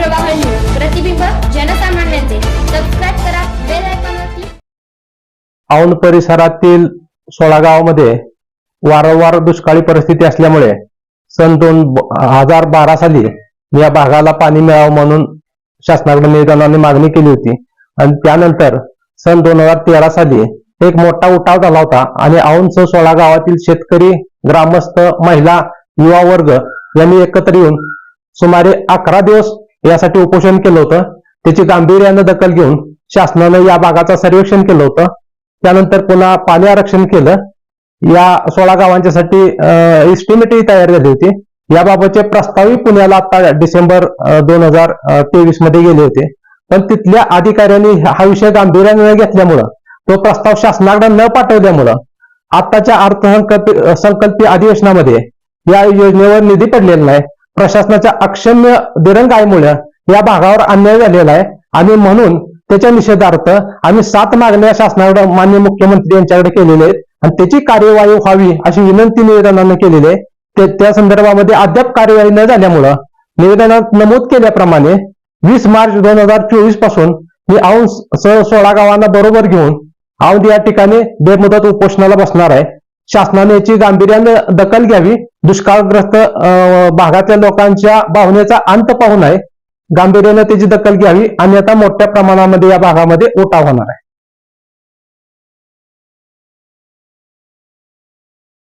प्रवाह न्यूज प्रतिबिंब जनसामान्यांचे. सबस्क्राईब करा बेल औंध परिसरातील सोळा गावामध्ये वारंवार दुष्काळी परिस्थिती असल्यामुळे सन दोन हजार बारा साली या भागाला पाणी मिळावं म्हणून शासनाकडे निवेदनाने मागणी केली होती. आणि त्यानंतर सन दोन हजार तेरा साली एक मोठा उठाव झाला होता आणि औंध सोळा गावातील शेतकरी ग्रामस्थ महिला युवा वर्ग यांनी एकत्र येऊन सुमारे अकरा दिवस यासाठी उपोषण केलं होतं. त्याची गांभीर्यानं दखल घेऊन शासनानं या भागाचं सर्वेक्षण केलं होतं. त्यानंतर पुन्हा पाणी आरक्षण केलं. या सोळा गावांच्यासाठी इस्टिमेटही तयार झाली होती. याबाबतचे प्रस्तावही पुण्याला आता डिसेंबर दोन हजार तेवीसमध्ये गेले होते. पण तिथल्या अधिकाऱ्यांनी हा विषय गांभीर्याने न घेतल्यामुळं तो प्रस्ताव शासनाकडे न पाठवल्यामुळं आताच्या अर्थसंकल्प संकल्पीय अधिवेशनामध्ये या योजनेवर निधी पडलेला नाही. प्रशासनाच्या अक्षम्य दिरंगाईमुळे या भागावर अन्याय झालेला आहे. आणि म्हणून त्याच्या निषेधार्थ आम्ही सात मागण्या शासनाकडे मान्य मुख्यमंत्री यांच्याकडे केलेले आहेत. आणि त्याची कार्यवाही व्हावी अशी विनंती निवेदनानं केलेली आहे. त्या संदर्भामध्ये अद्याप कार्यवाही न झाल्यामुळं निवेदनात नमूद केल्याप्रमाणे वीस मार्च दोन हजार चोवीसपासून मी औंध सह सोळा गावांना बरोबर घेऊन औंध या ठिकाणी बेमुदत उपोषणाला बसणार आहे. शासनाने याची गांभीर्याने दखल घ्यावी. दुष्काळग्रस्त भागातल्या लोकांच्या भावनेचा अंत पाहून आहे गांभीर्याने त्याची दखल घ्यावी. आणि आता मोठ्या प्रमाणामध्ये या भागामध्ये उठाव होणार आहे.